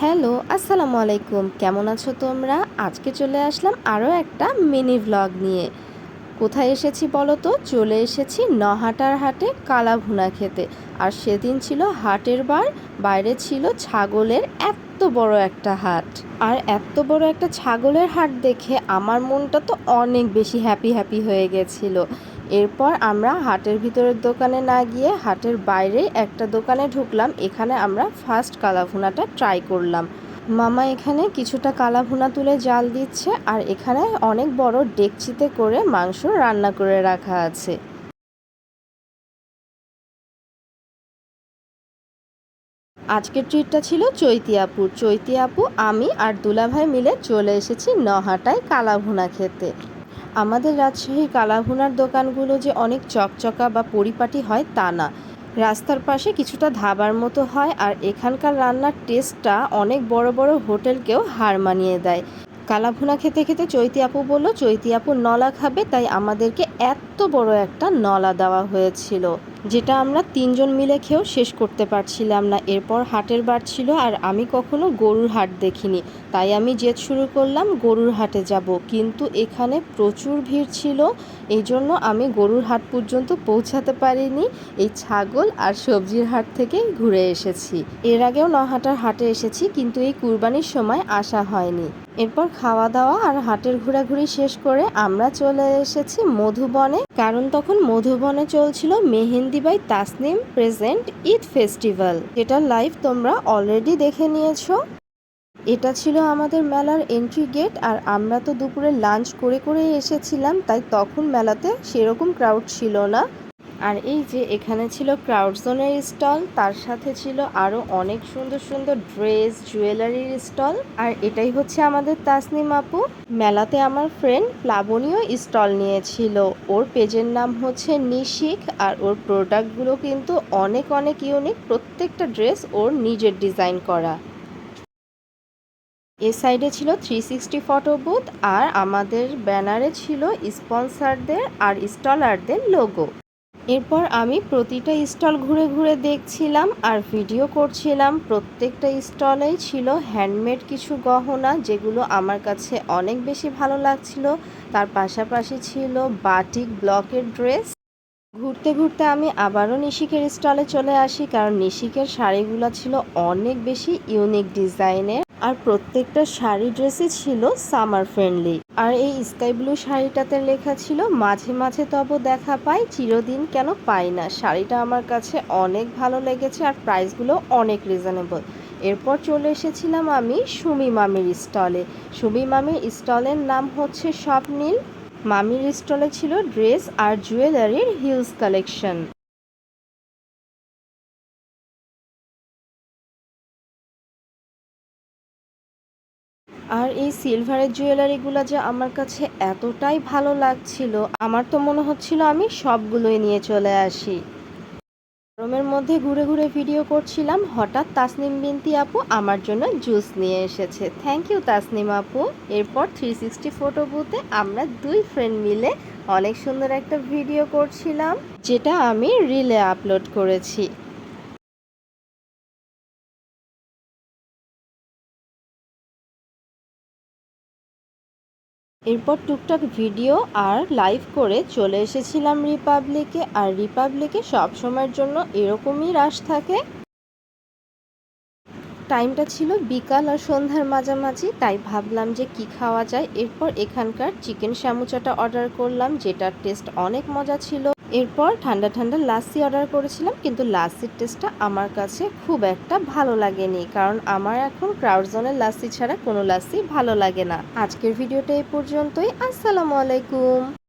Hello, আসসালামু আলাইকুম। কেমন আছো তোমরা? আজকে চলে আসলাম আরও একটা মিনি ভ্লগ নিয়ে। কোথায় এসেছি বলো তো? চলে এসেছি নহাটার হাটে কালা ভুনা খেতে। আর সেদিন ছিল হাটের বার, বাইরে ছিল ছাগলের এত বড় একটা হাট। আর এত বড় একটা ছাগলের হাট দেখে আমার মনটা তো অনেক বেশি হ্যাপি হ্যাপি হয়ে গেছিল। এরপর আমরা হাটের ভিতরের দোকানে না গিয়ে হাটের বাইরে একটা দোকানে ঢুকলাম। এখানে আমরা ফার্স্ট কালাভুনাটা ট্রাই করলাম। মামা এখানে কিছুটা কালাভুনা তুলে জাল দিচ্ছে আর এখানে অনেক বড় ডেকচিতে করে মাংস রান্না করে রাখা আছে। আজকের ট্রিটটা ছিল চৈতি আপুর চৈতি আপু, আমি আর দুলাভাই মিলে চলে এসেছি নহাটায় কালাভুনা খেতে। আমাদের রাজশাহীর কালাভুনার দোকানগুলো যে অনেক চকচকা বা পরিপাটি হয়, তা না। রাস্তার পাশে কিছুটা ধাবার মতো হয় আর এখানকার রান্নার টেস্টটা অনেক বড় বড় হোটেলকেও হার মানিয়ে দেয়। কালাভুনা খেতে খেতে চৈতি আপু বলল, চৈতি আপু নলা খাবে, তাই আমাদেরকে এত বড় একটা নলা দেওয়া হয়েছিল। যেটা আমরা তিনজন মিলে খেয়েও শেষ করতে পারছিলাম না। এরপর হাটের বার ছিল আর আমি কখনো গরুর হাট দেখিনি। তাই আমি জেদ শুরু করলাম গরুর হাটে যাব। কিন্তু এখানে প্রচুর ভিড় ছিল এই জন্য আমি গরুর হাট পর্যন্ত পৌঁছাতে পারিনি। এই ছাগল আর সবজির হাট থেকে ঘুরে এসেছি। এর আগেও নহাটার হাটে এসেছি, কিন্তু এই কুরবানির সময় আসা হয়নি। এরপর খাওয়া দাওয়া আর হাটের ঘোরাঘুরি শেষ করে আমরা চলে এসেছি মধুবনে। কারণ তখন মধুবনে চলছিল Mehendi by Tasnim present Eid festival, যেটা লাইভ তোমরা অলরেডি দেখে নিয়েছো। এটা ছিল আমাদের মেলার এন্ট্রি গেট আর আমরা তো দুপুরে লাঞ্চ করে করে এসেছিলাম, তাই তখন মেলাতে সেরকম ক্রাউড ছিল না। আর এই যে এখানে ছিল ক্রাউড জোনের স্টল, তার সাথে ছিল আরও অনেক সুন্দর সুন্দর ড্রেস জুয়েলারির স্টল। আর এটাই হচ্ছে আমাদের তাসনিম আপু। মেলাতে আমার ফ্রেন্ড প্লাবনীয় স্টল নিয়েছিল। ওর পেজের নাম হচ্ছে নিশিক আর ওর প্রোডাক্টগুলো কিন্তু অনেক অনেক ইউনিক প্রত্যেকটা ড্রেস ওর নিজের ডিজাইন করা। এ সাইডে ছিল থ্রি সিক্সটি ফটো বুথ আর আমাদের ব্যানারে ছিল স্পন্সারদের আর স্টলারদের লোগো এরপর আমি প্রতিটা স্টল ঘুরে ঘুরে দেখছিলাম আর ভিডিও করছিলাম। প্রত্যেকটা স্টলেই ছিল হ্যান্ডমেড কিছু গহনা, যেগুলো আমার কাছে অনেক বেশি ভালো লাগছিল। তার পাশাপাশি ছিল বাটিক ব্লকের ড্রেস। ঘুরতে ঘুরতে আমি আবারও নিশিকের স্টলে চলে আসি, কারণ নিশিকের শাড়িগুলো ছিল অনেক বেশি ইউনিক ডিজাইনের আর প্রত্যেকটা শাড়ি ড্রেসই ছিল সামার ফ্রেন্ডলি। আর এই স্কাই ব্লু শাড়িটাতে লেখা ছিল, মাঝে মাঝে তব দেখা পাই, চিরদিন কেন পাই না। শাড়িটা আমার কাছে অনেক ভালো লেগেছে আর প্রাইসগুলো অনেক রিজনেবল এরপর চলে এসেছিলাম আমি সুমি মামির স্টলে। সুমি মামির স্টলের নাম হচ্ছে স্বপ্নীল। মামির স্টলে ছিল ড্রেস আর জুয়েলারির হিউজ কালেকশন। আর এই সিলভারের জুয়েলারিগুলো যে আমার কাছে এতটাই ভালো লাগছিল, আমার তো মনে হচ্ছিল আমি সবগুলোই নিয়ে চলে আসি। গরমের মধ্যে ঘুরে ঘুরে ভিডিও করছিলাম, হঠাৎ তাসনিম বিনতি আপু আমার জন্য জুস নিয়ে এসেছে। থ্যাংক ইউ তাসনিম আপু। এরপর থ্রি সিক্সটি ফটো বুথে আমরা দুই ফ্রেন্ড মিলে অনেক সুন্দর একটা ভিডিও করছিলাম, যেটা আমি রিলে আপলোড করেছি। এরপর টুকটাক ভিডিও আর লাইভ করে চলে এসেছিলাম রিপাবলিকে, আর রিপাবলিকে সব সময়ের জন্য এরকমই রাশ থাকে। টাইমটা ছিল বিকাল আর সন্ধ্যার মাঝামাঝি, তাই ভাবলাম যে কি খাওয়া যায়। এরপর এখানকার চিকেন শ্যামুচাটা অর্ডার করলাম, যেটার টেস্ট অনেক মজা ছিল। এরপর ঠান্ডা ঠান্ডা লাসি অর্ডার করেছিলাম, কিন্তু লাসির টেস্টটা আমার কাছে খুব একটা ভালো লাগেনি, কারণ আমার এখন ক্রাউড জোনের লাসি ছাড়া কোনো লাসি ভালো লাগে না। আজকের ভিডিওটা এই পর্যন্তই, আসসালামু আলাইকুম।